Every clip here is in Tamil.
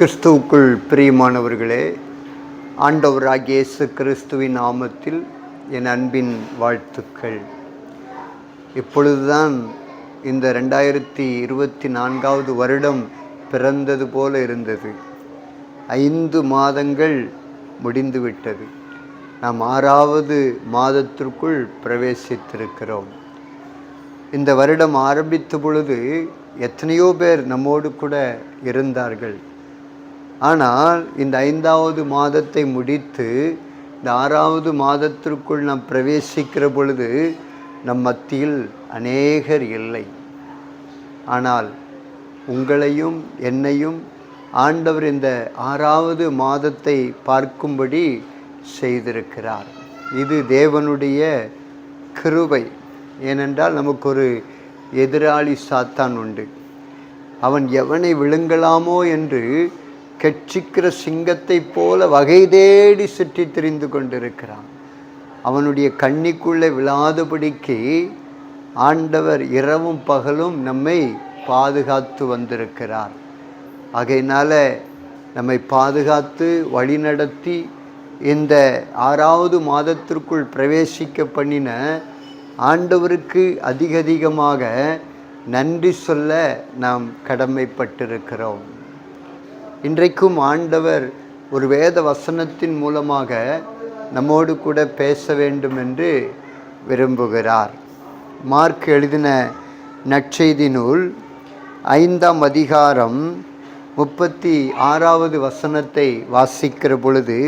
கிறிஸ்துவுக்குள் பிரியமானவர்களே ஆண்டவராகிய இயேசு கிறிஸ்துவின் நாமத்தில் என் அன்பின் வாழ்த்துக்கள். இப்பொழுதுதான் இந்த ரெண்டாயிரத்தி இருபத்தி நான்காவது வருடம் பிறந்தது போல இருந்தது. ஐந்து மாதங்கள் முடிந்துவிட்டது நாம் ஆறாவது மாதத்திற்குள் பிரவேசித்திருக்கிறோம். இந்த வருடம் ஆரம்பித்த பொழுது எத்தனையோ பேர் நம்மோடு கூட இருந்தார்கள். ஆனால் இந்த ஐந்தாவது மாதத்தை முடித்து இந்த ஆறாவது மாதத்திற்குள் நாம் பிரவேசிக்கிற பொழுது நம் மத்தியில் அநேகர் இல்லை. ஆனால் உங்களையும் என்னையும் ஆண்டவர் இந்த ஆறாவது மாதத்தை பார்க்கும்படி செய்திருக்கிறார். இது தேவனுடைய கிருபை. ஏனென்றால் நமக்கு ஒரு எதிராளி சாத்தான் உண்டு. அவன் எவனை விழுங்கலாமோ என்று கெட்சிக்கிற சிங்கத்தைப் போல வகை தேடி சுற்றி திரிந்து கொண்டிருக்கிறான். அவனுடைய கண்ணிக்குள்ளே விழாதபடிக்கு ஆண்டவர் இரவும் பகலும் நம்மை பாதுகாத்து வந்திருக்கிறார். ஆகையினால் நம்மை பாதுகாத்து வழிநடத்தி இந்த ஆறாவது மாதத்திற்குள் பிரவேசிக்க பண்ணின ஆண்டவருக்கு அதிக அதிகமாக நன்றி சொல்ல நாம் கடமைப்பட்டிருக்கிறோம். இன்றைக்கும் ஆண்டவர் ஒரு வேத வசனத்தின் மூலமாக நம்மோடு கூட பேச வேண்டும் என்று விரும்புகிறார். மார்க் எழுதின நற்செய்தி நூல் ஐந்தாம் அதிகாரம் முப்பத்தி ஆறாவது வசனத்தை வாசிக்கிற பொழுது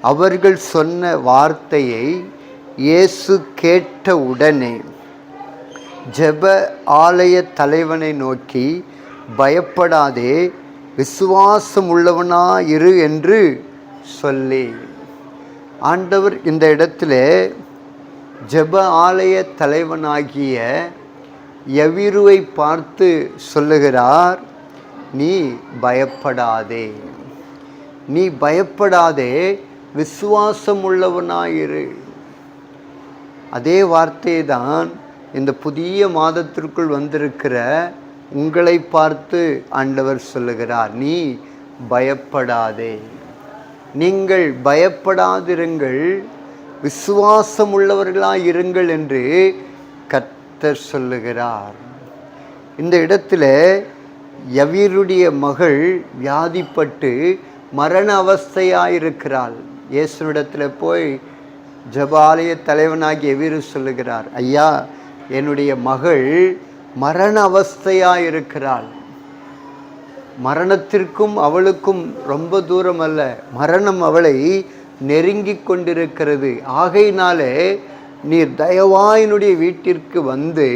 அவர்கள் சொன்ன வார்த்தையை இயேசு கேட்ட உடனே ஜெப ஆலய தலைவனை நோக்கி பயப்படாதே விசுவாசம் உள்ளவனா இரு என்று சொல்லி. ஆண்டவர் இந்த இடத்துல ஜெப ஆலய தலைவனாகிய எவிருவை பார்த்து சொல்லுகிறார் நீ பயப்படாதே. நீ பயப்படாதே விசுவாசம் உள்ளவனாயிரு அதே வார்த்தை தான் இந்த புதிய மாதத்திற்குள் வந்திருக்கிற உங்களை பார்த்து ஆண்டவர் சொல்லுகிறார் நீ பயப்படாதே. நீங்கள் பயப்படாதிருங்கள் விசுவாசம் உள்ளவர்களாக இருங்கள் என்று கத்தர் சொல்லுகிறார். இந்த இடத்துல எவீருடைய மகள் வியாதிப்பட்டு மரண அவஸ்தையாக இருக்கிறாள். இயேசுனிடத்தில் போய் ஜபாலய தலைவனாகி எவீரு சொல்லுகிறார் ஐயா என்னுடைய மகள் மரண அவஸ்தையாக இருக்கிறாள் மரணத்திற்கும் அவளுக்கும் ரொம்ப தூரம் அல்ல மரணம் அவளை நெருங்கி கொண்டிருக்கிறது. ஆகையினாலே நீர் தயவாயினுடைய வீட்டிற்கு வந்து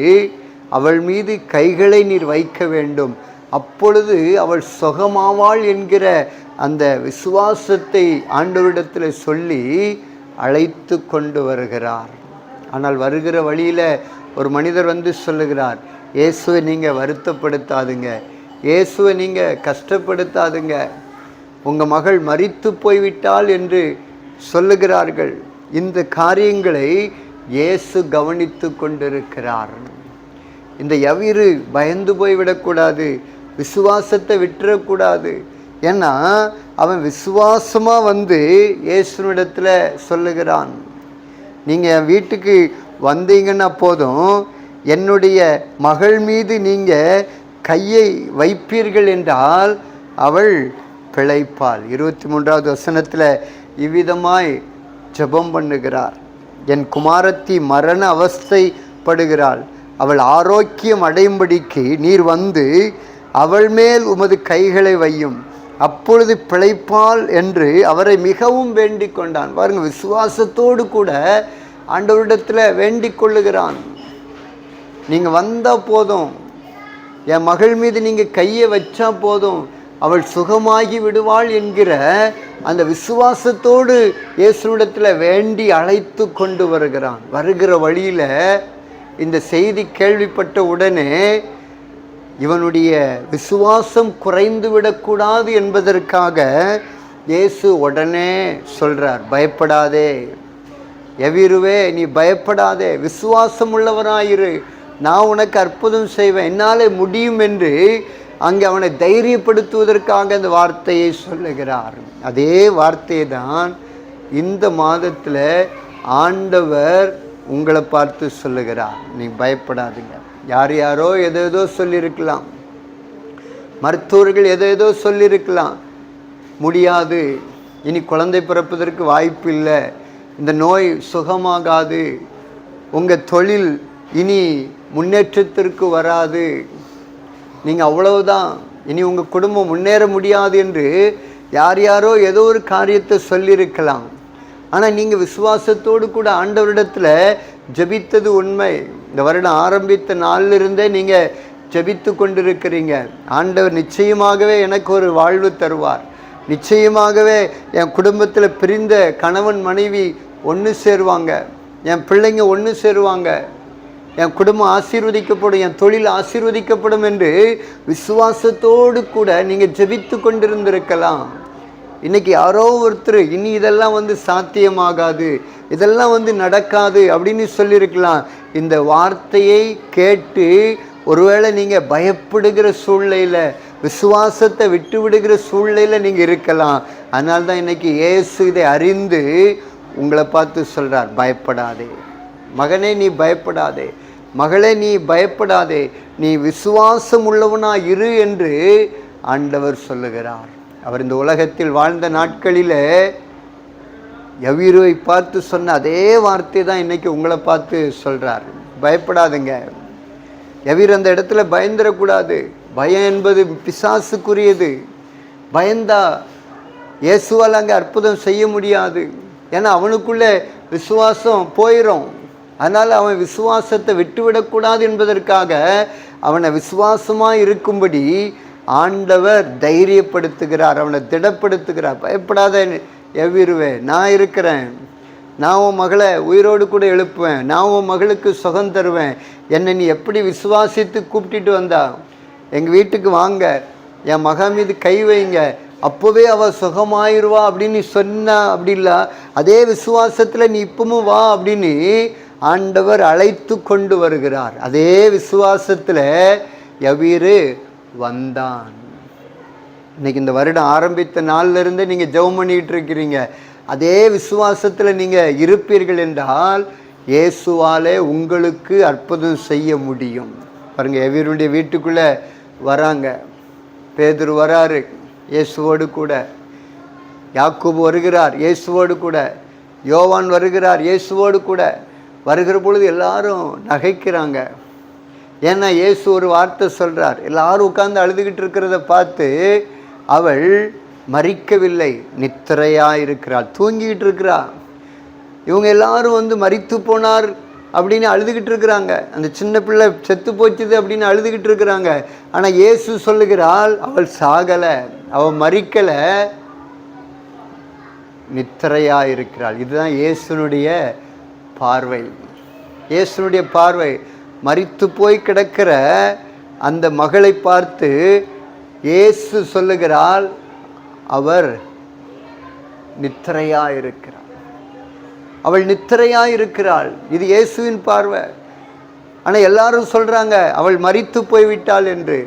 அவள் மீது கைகளை நீர் வைக்க வேண்டும். அப்பொழுது அவள் சுகமாவாள் என்கிற அந்த விசுவாசத்தை ஆண்டவரிடத்தில் சொல்லி அழைத்து கொண்டு வருகிறார். ஆனால் வருகிற வழியில் ஒரு மனிதர் வந்து சொல்லுகிறார் இயேசுவை நீங்கள் வருத்தப்படுத்தாதுங்க. இயேசுவை நீங்கள் கஷ்டப்படுத்தாதுங்க. உங்கள் மகள் மறித்து போய்விட்டாள் என்று சொல்லுகிறார்கள். இந்த காரியங்களை இயேசு கவனித்து கொண்டிருக்கிறார். இந்த யவிரு பயந்து போய்விடக்கூடாது விசுவாசத்தை விட்டுறக்கூடாது ஏன்னா அவன் விசுவாசமாக வந்து இயேசுனிடத்தில் சொல்லுகிறான். நீங்கள் என் வீட்டுக்கு வந்தீங்கன்னா போதும். என்னுடைய மகள் மீது நீங்கள் கையை வைப்பீர்கள் என்றால் அவள் பிழைப்பாள். இருபத்தி மூன்றாவது வசனத்தில் இவ்விதமாய் ஜெபம் பண்ணுகிறார். என் குமாரத்தி மரண அவஸ்தைப்படுகிறாள். அவள் ஆரோக்கியம் அடையும்படிக்கு நீர் வந்து அவள் மேல் உமது கைகளை வையும். அப்பொழுது பிழைப்பாள் என்று அவரை மிகவும் வேண்டிக் கொண்டான். பாருங்கள் விசுவாசத்தோடு கூட ஆண்டவரிடத்தில் வேண்டிக் கொள்ளுகிறான். நீங்கள் வந்தால் போதும். என் மகள் மீது நீங்கள் கையை வச்சா போதும். அவள் சுகமாகி விடுவாள் என்கிற அந்த விசுவாசத்தோடு இயேசுனிடத்தில் வேண்டி அழைத்து கொண்டு வருகிறான். வருகிற வழியில் இந்த செய்தி கேள்விப்பட்ட உடனே இவனுடைய விசுவாசம் குறைந்து விடக்கூடாது என்பதற்காக இயேசு உடனே சொல்கிறார் பயப்படாதே. எவிருவே நீ பயப்படாதே. விசுவாசம் உள்ளவராயிரு நான் உனக்கு அற்புதம் செய்வேன். என்னாலே முடியும் என்று அங்கே அவனை தைரியப்படுத்துவதற்காக அந்த வார்த்தையை சொல்லுகிறார். அதே வார்த்தையை தான் இந்த மாதத்தில் ஆண்டவர் உங்களை பார்த்து சொல்லுகிறார். நீ பயப்படாதீங்க. யார் யாரோ எதோ ஏதோ சொல்லியிருக்கலாம். மருத்துவர்கள் எதோ ஏதோ சொல்லியிருக்கலாம். முடியாது. இனி குழந்தை பிறப்பதற்கு வாய்ப்பு இல்லை. இந்த நோய் சுகமாகாது. உங்கள் தொழில் இனி முன்னேற்றத்திற்கு வராது. நீங்கள் அவ்வளவுதான். இனி உங்கள் குடும்பம் முன்னேற முடியாது என்று யார் யாரோ ஏதோ ஒரு காரியத்தை சொல்லியிருக்கலாம். ஆனால் நீங்கள் விசுவாசத்தோடு கூட ஆண்டவரிடத்தில் ஜெபித்தது உண்மை. இந்த வருடம் ஆரம்பித்த நாளிலிருந்தே நீங்கள் ஜபித்து கொண்டிருக்கிறீங்க. ஆண்டவர் நிச்சயமாகவே எனக்கு ஒரு வாழ்வு தருவார். நிச்சயமாகவே என் குடும்பத்தில் பிரிந்த கணவன் மனைவி ஒன்று சேருவாங்க. என் பிள்ளைங்க ஒன்று சேருவாங்க. என் குடும்பம் ஆசீர்வதிக்கப்படும் என் தொழில் ஆசீர்வதிக்கப்படும் என்று விசுவாசத்தோடு கூட நீங்கள் ஜெபித்து கொண்டிருந்திருக்கலாம். இன்றைக்கி யாரோ ஒருத்தர் இனி இதெல்லாம் வந்து சாத்தியமாகாது இதெல்லாம் வந்து நடக்காது அப்படின்னு சொல்லியிருக்கலாம். இந்த வார்த்தையை கேட்டு ஒருவேளை நீங்கள் பயப்படுகிற சூழ்நிலையில் விசுவாசத்தை விட்டு விடுகிற சூழ்நிலையில் நீங்கள் இருக்கலாம். அதனால தான் இன்றைக்கி இயேசு இதை அறிந்து உங்களை பார்த்து சொல்கிறார் பயப்படாதே. மகனே நீ பயப்படாதே. மகளே நீ பயப்படாதே. நீ விசுவாசம் உள்ளவனா இரு என்று ஆண்டவர் சொல்லுகிறார். அவர் இந்த உலகத்தில் வாழ்ந்த நாட்களில் யவீருவை பார்த்து சொன்ன அதே வார்த்தை தான் இன்னைக்கு உங்களை பார்த்து சொல்கிறார் பயப்படாதுங்க. யவீர் அந்த இடத்துல பயந்துடக்கூடாது பயம் என்பது பிசாசுக்குரியது. பயந்தா இயேசுவால் அங்கே அற்புதம் செய்ய முடியாது. ஏன்னா அவனுக்குள்ளே விசுவாசம் போயிடும் அதனால் அவன் விசுவாசத்தை விட்டுவிடக்கூடாது என்பதற்காக அவனை விசுவாசமாக இருக்கும்படி ஆண்டவர் தைரியப்படுத்துகிறார் அவனை திடப்படுத்துகிறார். பயப்படாத எவ்விருவே நான் இருக்கிறேன். நான் உன் மகளை உயிரோடு கூட எழுப்புவேன். நான் உன் மகளுக்கு சுகம் தருவேன். என்னை நீ எப்படி விசுவாசித்து கூப்பிட்டுட்டு வந்தா? எங்கள் வீட்டுக்கு வாங்க. என் மகன் மீது கை வைங்க. அப்போவே அவள் சுகமாயிருவா அப்படின்னு நீ அப்படி இல்லை. அதே விசுவாசத்தில் நீ இப்பவும் வா அப்படின்னு ஆண்டவர் அழைத்து கொண்டு வருகிறார். அதே விசுவாசத்தில் யவீரு வந்தான். இன்னைக்கு இந்த வருடம் ஆரம்பித்த நாள்லேருந்து நீங்கள் ஜெபம் பண்ணிக்கிட்டு இருக்கிறீங்க. அதே விசுவாசத்தில் நீங்கள் இருப்பீர்கள் என்றால் இயேசுவாலே உங்களுக்கு அற்புதம் செய்ய முடியும். பாருங்கள் எவருடைய வீட்டுக்குள்ளே வராங்க. பேதர் வராரு இயேசுவோடு கூட. யாக்கூப் வருகிறார் இயேசுவோடு கூட. யோவான் வருகிறார் இயேசுவோடு கூட. வருகிற பொழுது எல்லாரும் நகைக்கிறாங்க. ஏன்னா இயேசு ஒரு வார்த்தை சொல்கிறார் எல்லாரும் உட்காந்து அழுதுகிட்டு இருக்கிறத பார்த்து அவள் மறிக்கவில்லை நித்திரையாக இருக்கிறாள் தூங்கிக்கிட்டு இருக்கிறா. இவங்க எல்லாரும் வந்து மறித்து போனார் அப்படின்னு அழுதுகிட்டு இருக்கிறாங்க. அந்த சின்ன பிள்ளை செத்து போச்சுது அப்படின்னு அழுதுகிட்டு இருக்கிறாங்க. ஆனால் இயேசு சொல்லுகிறாள் அவள் சாகலை. அவள் மறிக்கலை நித்திரையாக இருக்கிறாள் இதுதான் இயேசுனுடைய பார்வை. இயேசுனுடைய பார்வை. மறித்து போய் கிடக்கிற அந்த மகளை பார்த்து இயேசு சொல்லுகிறாள் அவர் நித்திரையாக இருக்கிறார் அவள் நித்திரையாக இருக்கிறாள் இது இயேசுவின் பார்வை. ஆனால் எல்லாரும் சொல்கிறாங்க அவள் மறித்து போய்விட்டாள் என்று.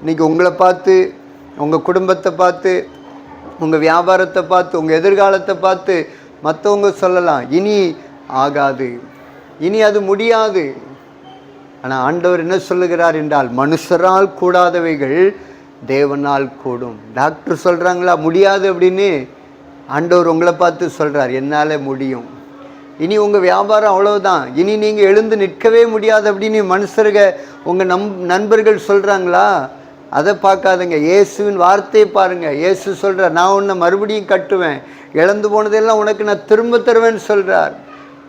இன்றைக்கி உங்களை பார்த்து உங்கள் குடும்பத்தை பார்த்து உங்கள் வியாபாரத்தை பார்த்து உங்கள் எதிர்காலத்தை பார்த்து மற்றவங்க சொல்லலாம். இனி ஆகாது. இனி அது முடியாது. ஆனால் ஆண்டவர் என்ன சொல்லுகிறார் என்றால் மனுஷரால் கூடாதவைகள் தேவனால் கூடும். டாக்டர் சொல்கிறாங்களா முடியாது அப்படின்னு? ஆண்டவர் உங்களை பார்த்து சொல்கிறார் என்னால் முடியும். இனி உங்கள் வியாபாரம் அவ்வளோதான் இனி நீங்கள் எழுந்து நிற்கவே முடியாது அப்படின்னு மனுஷருக உங்கள் நம் நண்பர்கள் சொல்கிறாங்களா அதை பார்க்காதுங்க. இயேசுவின் வார்த்தையை பாருங்கள் இயேசு சொல்கிறார் நான் உன்னை மறுபடியும் கட்டுவேன். இழந்து போனதெல்லாம் உனக்கு நான் திரும்ப தருவேன்னு சொல்கிறார்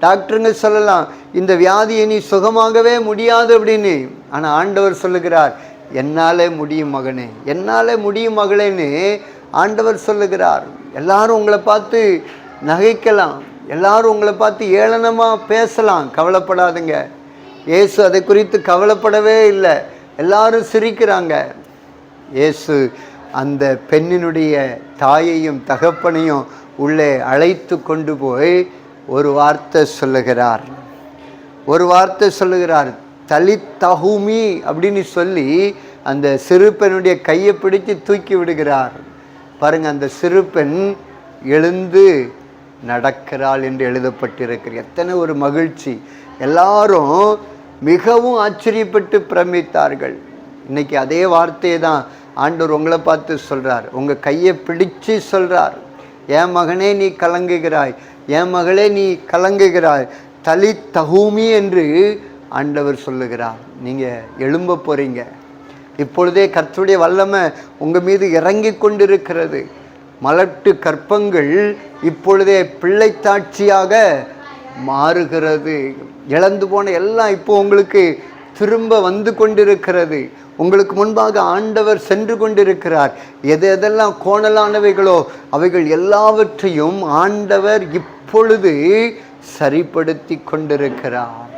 டாக்டருங்க சொல்லலாம் இந்த வியாதியை நீ சுகமாகவே முடியாது அப்படின்னு. ஆனால் ஆண்டவர் சொல்லுகிறார் என்னாலே முடியும் மகனே என்னாலே முடியும் மகளேன்னு ஆண்டவர் சொல்லுகிறார். எல்லாரும் உங்களை பார்த்து நகைக்கலாம் எல்லாரும் உங்களை பார்த்து ஏளனமாக பேசலாம் கவலைப்படாதுங்க. இயேசு அதை குறித்து கவலைப்படவே இல்லை. எல்லாரும் சிரிக்கிறாங்க. இயேசு அந்த பெண்ணினுடைய தாயையும் தகப்பனையும் உள்ளே அழைத்து கொண்டு போய் ஒரு வார்த்தை சொல்லுகிறார். ஒரு வார்த்தை சொல்லுகிறார். தலித்தகுமி அப்படின்னு சொல்லி அந்த சிறு பெண்ணுடைய கையை பிடித்து தூக்கி விடுகிறார். பாருங்கள் அந்த சிறு பெண் எழுந்து நடக்கிறாள் என்று எழுதப்பட்டிருக்கிறது. எத்தனை ஒரு மகிழ்ச்சி. எல்லாரும் மிகவும் ஆச்சரியப்பட்டு பிரமித்தார்கள். இன்றைக்கி அதே வார்த்தையை தான் ஆண்டவர் உங்களை பார்த்து சொல்கிறார் உங்கள் கையை பிடிச்சு சொல்கிறார் என் மகனே நீ கலங்குகிறாய் என் மகளே நீ கலங்குகிறாய். தலி தகுமி என்று ஆண்டவர் சொல்லுகிறார். நீங்கள் எழும்ப போகிறீங்க இப்பொழுதே கர்த்தருடைய வல்லமை உங்கள் மீது இறங்கி கொண்டிருக்கிறது. மலட்டு கற்பங்கள் இப்பொழுதே பிள்ளைத்தாட்சியாக மாறுகிறது. இழந்து போன எல்லாம் இப்போ உங்களுக்கு திரும்ப வந்து கொண்டிருக்கிறது. உங்களுக்கு முன்பாக ஆண்டவர் சென்று கொண்டிருக்கிறார். எது எதெல்லாம் கோணலானவைகளோ அவைகள் எல்லாவற்றையும் ஆண்டவர் இப்பொழுது சரிப்படுத்தி கொண்டிருக்கிறார்.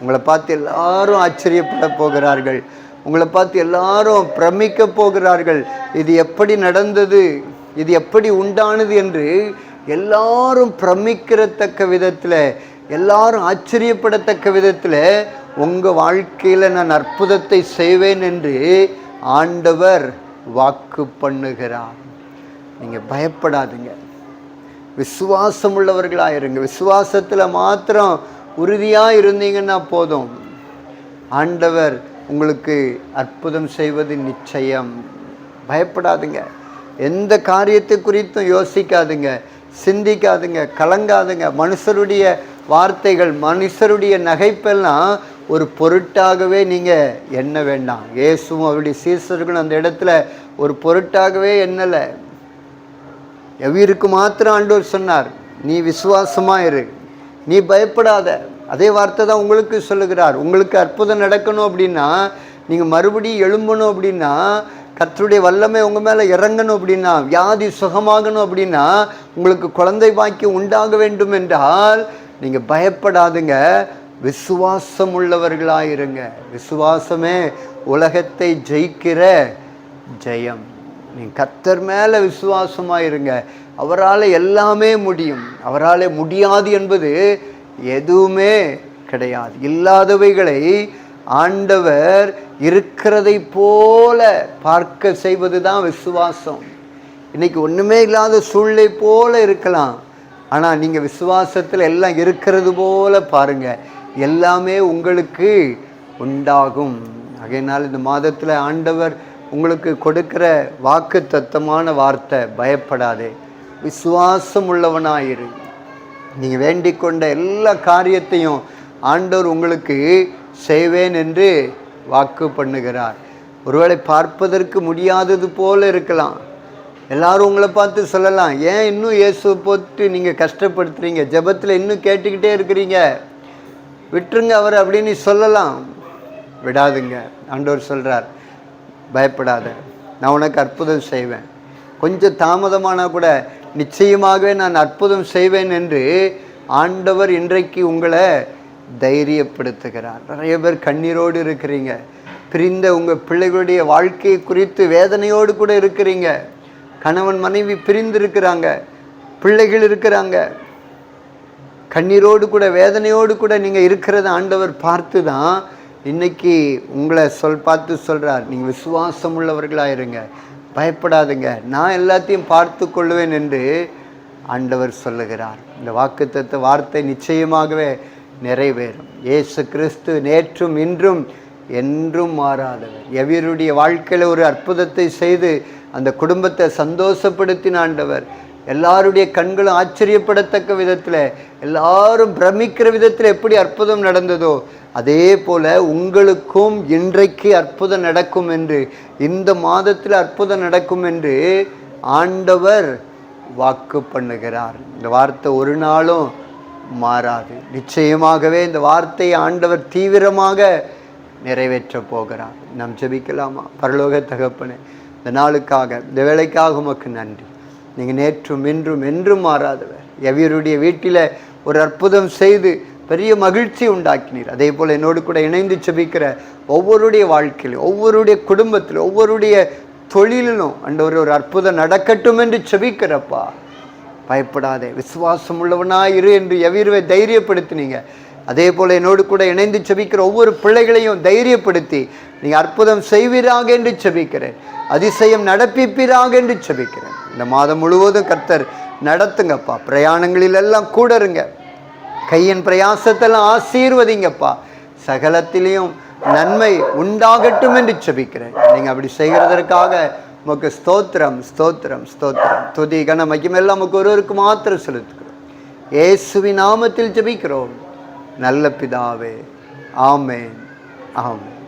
உங்களை பார்த்து எல்லாரும் ஆச்சரியப்பட போகிறார்கள். உங்களை பார்த்து எல்லாரும் பிரமிக்க போகிறார்கள். இது எப்படி நடந்தது? இது எப்படி உண்டானது என்று எல்லாரும் பிரமிக்கிறத்தக்க விதத்தில் எல்லாரும் ஆச்சரியப்படத்தக்க விதத்தில் உங்கள் வாழ்க்கையில் நான் அற்புதத்தை செய்வேன் என்று ஆண்டவர் வாக்கு பண்ணுகிறார். நீங்கள் பயப்படாதுங்க. விசுவாசம் உள்ளவர்களாக இருங்க. விசுவாசத்தில் மாத்திரம் உறுதியாக இருந்தீங்கன்னா போதும். ஆண்டவர் உங்களுக்கு அற்புதம் செய்வது நிச்சயம். பயப்படாதுங்க. எந்த காரியத்தை குறித்தும் யோசிக்காதுங்க. சிந்திக்காதுங்க. கலங்காதுங்க. மனுஷருடைய வார்த்தைகள் மனுஷருடைய நகைப்பெல்லாம் ஒரு பொருட்டாகவே நீங்கள் எண்ண வேண்டாம். இயேசுவும் அவருடைய சீசர்களும் அந்த இடத்துல ஒரு பொருட்டாகவே எண்ணலை. எவ்விருக்கு மாத்திரம் ஆண்டவர் சொன்னார் நீ விசுவாசமாக இரு நீ பயப்படாத. அதே வார்த்தை தான் உங்களுக்கு சொல்லுகிறார். உங்களுக்கு அற்புதம் நடக்கணும் அப்படின்னா நீங்கள் மறுபடியும் எழும்பணும் அப்படின்னா கத்தருடைய வல்லமை உங்கள் மேலே இறங்கணும் அப்படின்னா வியாதி சுகமாகணும் அப்படின்னா உங்களுக்கு குழந்தை பாக்கியம் உண்டாக வேண்டும் என்றால் நீங்கள் பயப்படாதுங்க. விசுவாசம் உள்ளவர்களாக இருங்க விசுவாசமே உலகத்தை ஜெயிக்கிற ஜெயம். நீங்கள் கத்தர் மேலே விசுவாசமாக இருங்க அவரால் எல்லாமே முடியும். அவரால் முடியாது என்பது எதுவுமே கிடையாது. இல்லாதவைகளை ஆண்டவர் இருக்கிறதை போல பார்க்க செய்வது தான் விசுவாசம். இன்னைக்கு ஒன்றுமே இல்லாத சூழ்நிலை போல இருக்கலாம். ஆனால் நீங்கள் விசுவாசத்தில் எல்லாம் இருக்கிறது போல பாருங்கள் எல்லாமே உங்களுக்கு உண்டாகும். ஆகையினால் இந்த மாதத்தில் ஆண்டவர் உங்களுக்கு கொடுக்கிற வாக்கு தத்தமான வார்த்தை பயப்படாதே. விசுவாசம் உள்ளவனாயிரு. நீங்கள் வேண்டிக் கொண்ட எல்லா காரியத்தையும் ஆண்டவர் உங்களுக்கு செய்வேன் என்று வாக்கு பண்ணுகிறார். ஒருவேளை பார்ப்பதற்கு முடியாதது போல இருக்கலாம். எல்லாரும் உங்களை பார்த்து சொல்லலாம். ஏன் இன்னும் இயேசுவை போட்டு நீங்கள் கஷ்டப்படுத்துறீங்க? ஜெபத்தில் இன்னும் கேட்டுக்கிட்டே இருக்கிறீங்க. விட்டுருங்க அவர் அப்படின்னு சொல்லலாம். விடாதுங்க. ஆண்டவர் சொல்கிறார் பயப்படாத. நான் உனக்கு அற்புதம் செய்வேன். கொஞ்சம் தாமதமானால் கூட நிச்சயமாகவே நான் அற்புதம் செய்வேன் என்று ஆண்டவர் இன்றைக்கு உங்களை தைரியப்படுத்துகிறார். நிறைய பேர் கண்ணீரோடு இருக்கிறீங்க. பிரிந்த உங்கள் பிள்ளைகளுடைய வாழ்க்கையை குறித்து வேதனையோடு கூட இருக்கிறீங்க. கணவன் மனைவி பிரிந்து இருக்கிறாங்க பிள்ளைகள் இருக்கிறாங்க. கண்ணீரோடு கூட வேதனையோடு கூட நீங்கள் இருக்கிறத ஆண்டவர் பார்த்து தான் இன்னைக்கு உங்களை சொல் பார்த்து சொல்கிறார் நீங்கள் விசுவாசம் உள்ளவர்களாக இருங்க பயப்படாதுங்க. நான் எல்லாத்தையும் பார்த்து கொள்வேன் என்று ஆண்டவர் சொல்லுகிறார். இந்த வாக்குத்தத்த வார்த்தை நிச்சயமாகவே நிறைவேறும். இயேசு கிறிஸ்து நேற்றும் இன்றும் என்றும் மாறாதவர். எவருடைய வாழ்க்கையில் ஒரு அற்புதத்தை செய்து அந்த குடும்பத்தை சந்தோஷப்படுத்தின ஆண்டவர் எல்லாருடைய கண்களும் ஆச்சரியப்படத்தக்க விதத்தில் எல்லாரும் பிரமிக்கிற விதத்தில் எப்படி அற்புதம் நடந்ததோ அதே போல் உங்களுக்கும் இன்றைக்கு அற்புதம் நடக்கும் என்று இந்த மாதத்தில் அற்புதம் நடக்கும் என்று ஆண்டவர் வாக்கு பண்ணுகிறார். இந்த வார்த்தை ஒரு நாளும் மாறாது. நிச்சயமாகவே இந்த வார்த்தையை ஆண்டவர் தீவிரமாக நிறைவேற்ற போகிறார். நாம் ஜெபிக்கலாமா? பரலோக தகப்பனே இந்த நாளுக்காக இந்த வேலைக்காக உமக்கு நன்றி. நீங்கள் நேற்றும் இன்றும் என்றும் மாறாதவர். எவருடைய வீட்டில் ஒரு அற்புதம் செய்து பெரிய மகிழ்ச்சி உண்டாக்கினீர். அதே போல் என்னோடு கூட இணைந்து செபிக்கிற ஒவ்வொருடைய வாழ்க்கையிலும் ஒவ்வொருடைய குடும்பத்தில் ஒவ்வொருடைய தொழிலிலும் அண்டவர் ஒரு அற்புதம் நடக்கட்டும் என்று செபிக்கிறப்பா. பயப்படாதே. விசுவாசம் உள்ளவனாக இரு என்று எவிருவை தைரியப்படுத்தினீங்க. அதே போல் என்னோடு கூட இணைந்து செபிக்கிற ஒவ்வொரு பிள்ளைகளையும் தைரியப்படுத்தி நீங்கள் அற்புதம் செய்வீராக என்று செபிக்கிறேன். அதிசயம் நடப்பிப்பீராக என்று செபிக்கிறேன். இந்த மாதம் முழுவதும் கர்த்தர் நடத்துங்கப்பா. பிரயாணங்களில் எல்லாம் கூட இருங்க கையின் பிரயாசத்தெல்லாம் ஆசீர்வதிங்கப்பா. சகலத்திலையும் நன்மை உண்டாகட்டும் என்று செபிக்கிறேன். நீங்கள் அப்படி செய்கிறதற்காக உமக்கு ஸ்தோத்திரம் ஸ்தோத்திரம் ஸ்தோத்திரம். துதி கன மகிமெல்லாம் நமக்கு ஒருவருக்கு மாத்திரம் செலுத்துக்கிறோம் இயேசுவின் நாமத்தில் ஜபிக்கிறோம். நல்ல பிதாவே. ஆமேன். ஆமேன்.